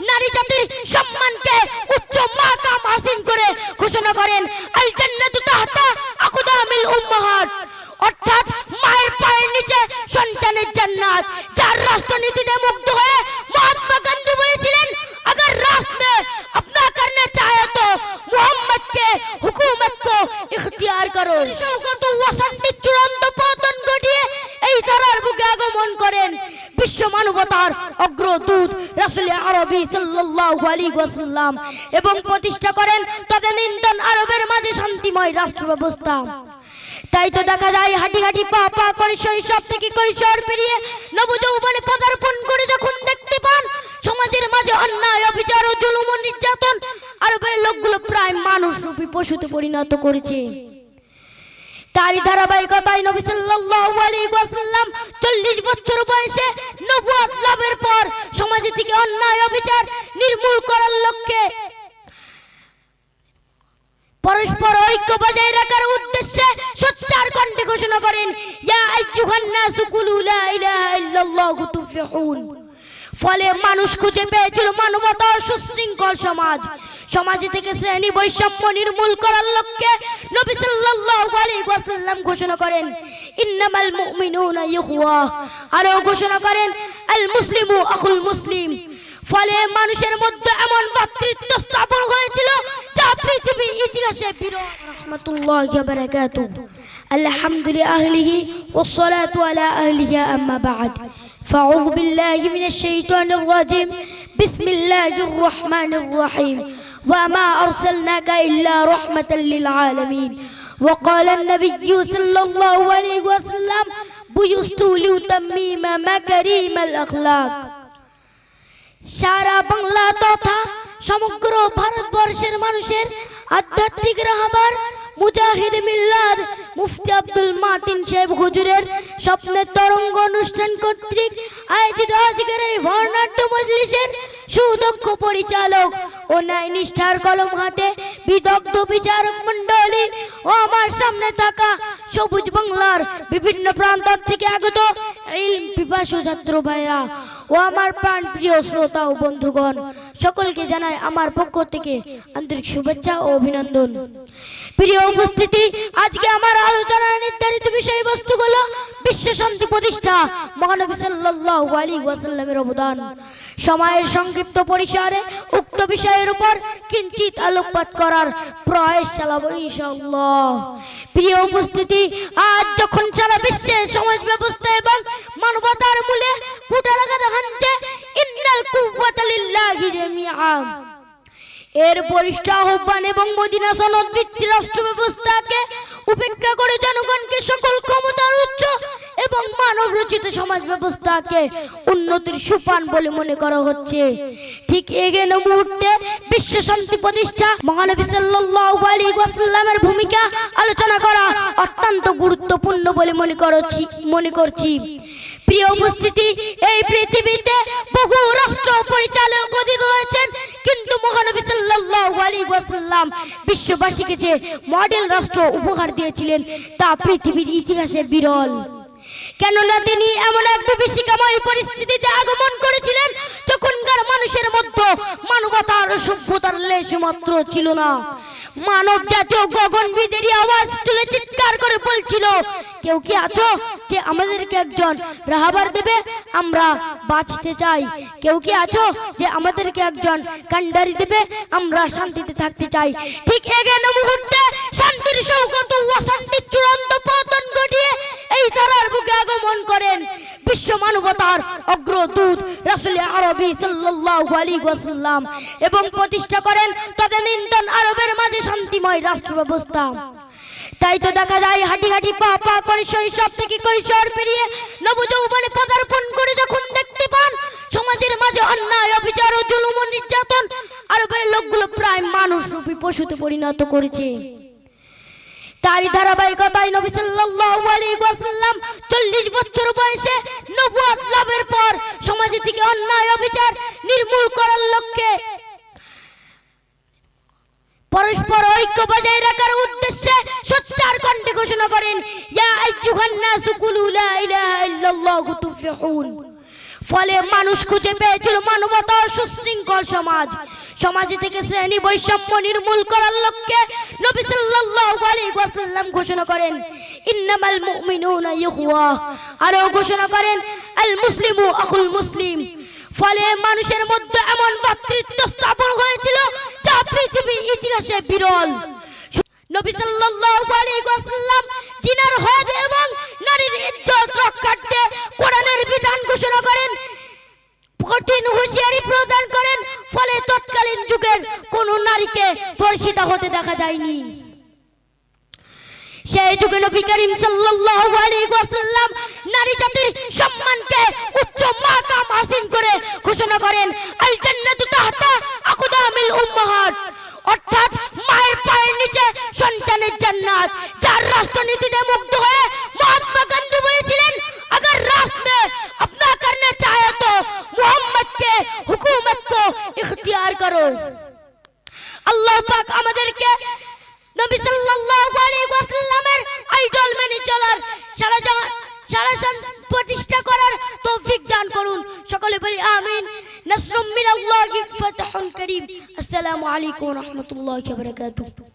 নারী জাতির সম্মানকে উচ্চ মাকাম হাসিল করে ঘোষণা করেন আল জান্নাতু তাহতা আকদামিল উম্মাহাত অর্থাৎ মায়ের পায়ের নিচে সন্তানের জান্নাত যার রাষ্ট্রনীতিতে মুগ্ধ হয়ে মহাত্মা গান্ধী বলেছিলেন अगर राष्ट्र में अपना करना चाहे तो मोहम्मद के हुकूमत को इख्तियार करो শৌকত ওয়াসান্তির চূড়ান্ত পতন ঘটিয়ে এই ধারার বুকে আগমন করেন বিশ্ব মানবতার অগ্রদূত রাসূল আরবি সাল্লাল্লাহু আলাইহি ওয়াসাল্লাম এবং প্রতিষ্ঠা করেন তদানীন্তন আরবের মাঝে শান্তিময় রাষ্ট্র ব্যবস্থা তাই তো দেখা যায় হাঁটি হাঁটি পা পা করে শৈশব থেকে কৈশোর পেরিয়ে নবযৌবনে পদার্পণ করে যখন দেখতে পান সমাজের মাঝে অন্যায়, অবিচার ও জুলুম নির্যাতন আরবের লোকগুলো প্রায় মানুষ রূপী পশুতে পরিণত করেছে। তারই ধারাবাহিকতায় নবী সাল্লাল্লাহু আলাইহি ওয়াসাল্লাম 40 বছর বয়সে নবুয়ত লাভের পর সমাজে থেকে অন্যায় অবিচার নির্মূল করার লক্ষ্যে পরস্পর ঐক্য বজায় রাখার উদ্দেশ্যে সোচ্চার কণ্ঠে ঘোষণা করেন, ইয়া আইয়ুহান নাসু কুলু লা ইলাহা ইল্লাল্লাহু তুফলিহুন। ফলে মানুষ খুঁজে পেয়েছিল মানবতা সুশৃঙ্খল সমাজ। সমাজ থেকে শ্রেণি বৈষম্য নির্মূল করার লক্ষ্যে নবী সাল্লাল্লাহু আলাইহি ওয়াসাল্লাম ঘোষণা করেন, ইন্নামাল মুমিনুনা ইখওয়া। আরও ঘোষণা করেন, আল মুসলিমু আখুল মুসলিম। ফলে মানুষের মধ্যে এমন ভ্রাতৃত্ব স্থাপন হয়েছিল যা পৃথিবীর ইতিহাসে বিরল। রাহমাতুল্লাহি ওয়া বারাকাতুহু। আলহামদুলিল্লাহি আহলিহি ওয়াস সালাতু আলা আহলিহি আম্মা বা'দ। فاعوذ بالله من الشيطان الرجيم بسم الله الرحمن الرحيم وما ارسلناك الا رحمه للعالمين وقال النبي صلى الله عليه وسلم بيست لتميم مكارم الاخلاق সারা বাংলা তথা সমগ্র ভারতবর্ষের মানুষের আধ্যাত্মিক রাহবার মুজাহিদ মিল্লাদ মুফতি আব্দুল মাতিন সাহেব হুজুরের স্বপ্নের তরঙ্গ অনুষ্ঠান কর্তৃক আয়োজিত আজকের এই বর্ণাঢ্য মজলিসের সুদক্ষ পরিচালক ও ন্যায় নিষ্ঠার কলম হাতে বিদগ্ধ বিচারক মণ্ডলী ও আমার সামনে থাকা সবুজ বাংলার বিভিন্ন প্রান্ত থেকে আগত ইলম পিপাসু ছাত্র ভাইরা ও আমার প্রাণ প্রিয় শ্রোতা ও বন্ধুগণ, সকলকে জানাই আমার পক্ষ থেকে আন্তরিক শুভেচ্ছা ও অভিনন্দন। প্রিয় উপস্থিতি, আজকে আমার আলোচনার নির্ধারিত বিষয়বস্তু হলো বিশ্ব শান্তি প্রতিষ্ঠা মহানবী সাল্লাল্লাহু আলাইহি ওয়াসাল্লামের অবদান। সময়ের সংক্ষিপ্ত পরিসরে উক্ত বিষয়ের উপর কিঞ্চিত আলোকপাত করার প্রয়াস চালাবো ইনশাআল্লাহ। প্রিয় উপস্থিতি, আজ যখন সারা বিশ্বে সমাজ ব্যবস্থা এবং মানবতার মূলে ফুটে লাগানো হানছে ইন্নাল জামিআ। এর বলিষ্ঠ আহ্বান এবং মদিনা সনদ ভিত্তি রাষ্ট্র ব্যবস্থাকে উপেক্ষা করে জনগণকে সকল ক্ষমতার উচ্চ এবং মানব রচিত সমাজ ব্যবস্থাকে উন্নতির সোপান বলে মনে করা হচ্ছে। ঠিক এগেনো মুহূর্তে বিশ্ব শান্তি প্রতিষ্ঠা মহানবী সাল্লাল্লাহু আলাইহি ওয়াসাল্লামের ভূমিকা আলোচনা করা অত্যন্ত গুরুত্বপূর্ণ বলে মনে করছি মনে করছি। প্রিয় উপস্থিতি, এই পৃথিবীতে বহু রাষ্ট্র পরিচালক অধীন রয়েছেন, কিন্তু মহানবী সাল্লাল্লাহু আলাইহি ওয়াসাল্লাম বিশ্ববাসীকে যে মডেল রাষ্ট্র উপহার দিয়েছিলেন, তা পৃথিবীর ইতিহাসে বিরল। কেননা তিনি এমন এক বিভীষিকাময় পরিস্থিতিতে আগমন করেছিলেন, যখনকার মানুষের মধ্যে মানবতার সভ্যতার লেশ মাত্র ছিল না। মানব জাতীয় গগনবিদেরই আওয়াজ তুলে চিৎকার করে বলছিল, কেউ কি আছো যে আমাদেরকে একজন রাহাবার দেবে? আমরা বাঁচতে চাই। কেউ কি আছো যে আমাদেরকে একজন কান্ডারি দেবে? আমরা শান্তিতে থাকতে চাই। ঠিক এগেন মুহূর্তে শান্তির সৌগত অশান্তির চূড়ান্ত পতন ঘটিয়ে এই ধারার বুকে আগমন করেন। বিশ্ব মানবতার অগ্রদূত রাসূল আরবি সাল্লাল্লাহু আলাইহি ওয়াসাল্লাম এবং প্রতিষ্ঠা করেন তদানীন্তন আরবের মাঝে শান্তিময় রাষ্ট্র ব্যবস্থা তাই তো দেখা যায়, হাঁটি হাঁটি পা পা করে শৈশব থেকে কৈশোর পেরিয়ে নবযৌবনে পদার্পণ করে যখন দেখতে পান, সমাজের মাঝে অন্যায়, অবিচার ও জুলুম ও নির্যাতন আরবের লোকগুলো প্রায় মানুষ রূপী পশুতে পরিণত করেছে। তারই ধারাবাহিকতায় নবী সাল্লাল্লাহু আলাইহি ওয়াসাল্লাম 40 বছর বয়সে নবুয়ত লাভের পর সমাজে থেকে অন্যায় অবিচার নির্মূল করার লক্ষ্যে পরস্পর ঐক্য বজায় রাখার উদ্দেশ্যে সোচ্চার কণ্ঠে ঘোষণা করেন, ইয়া আইয়ুহান নাসু কুলু লা ইলাহা ইল্লাল্লাহু তুফলিহুন। ফলে মানুষ খুঁজে পেয়েছিল মানবতা সুশৃঙ্খল সমাজ। সমাজ থেকে শ্রেণি বৈষম্য নির্মূল করার লক্ষ্যে নবী সাল্লাল্লাহু আলাইহি ওয়াসাল্লাম ঘোষণা করেন, ইন্নামাল মুমিনুনা ইখওয়া। আর ঘোষণা করেন, আল মুসলিমু আখুল মুসলিম। ফলে মানুষের মধ্যে এমন ভ্রাতৃত্ব স্থাপন হয়েছিল যা পৃথিবীর ইতিহাসে বিরল। নবী সাল্লাল্লাহু ধর্ষিতা হতে দেখা যায়নি সেই যুগে নবী করিম সাল্লাল্লাহু আলাইহি ওয়াসাল্লাম নারী জাতির সম্মানকে উচ্চ মাকাম হাসিল করে ঘোষণা করেন আল জান্নাতু তাহতা আকদামিল উম্মাহাত অর্থাৎ মায়ের পায়ের নিচে সন্তানের জান্নাত যার রাষ্ট্রনীতিতে মুগ্ধ হয়ে মহাত্মা গান্ধী বলেছিলেন अगर राष्ट्र में अपना करना चाहे तो मोहम्मद के हुकूमत को इख्तियार करो আল্লাহ পাক আমাদেরকে নবী সাল্লাল্লাহু আলাইহি ওয়াসাল্লামের আইডল মেনে চলার সারা সারা প্রতিষ্ঠা করার তৌফিক দান করুন। সকলে বলি আমিন। নাসরুম মিনাল্লাহি ফাতহুন করিম। আসসালামু আলাইকুম ওয়া রাহমাতুল্লাহি ওয়া বারাকাতুহু।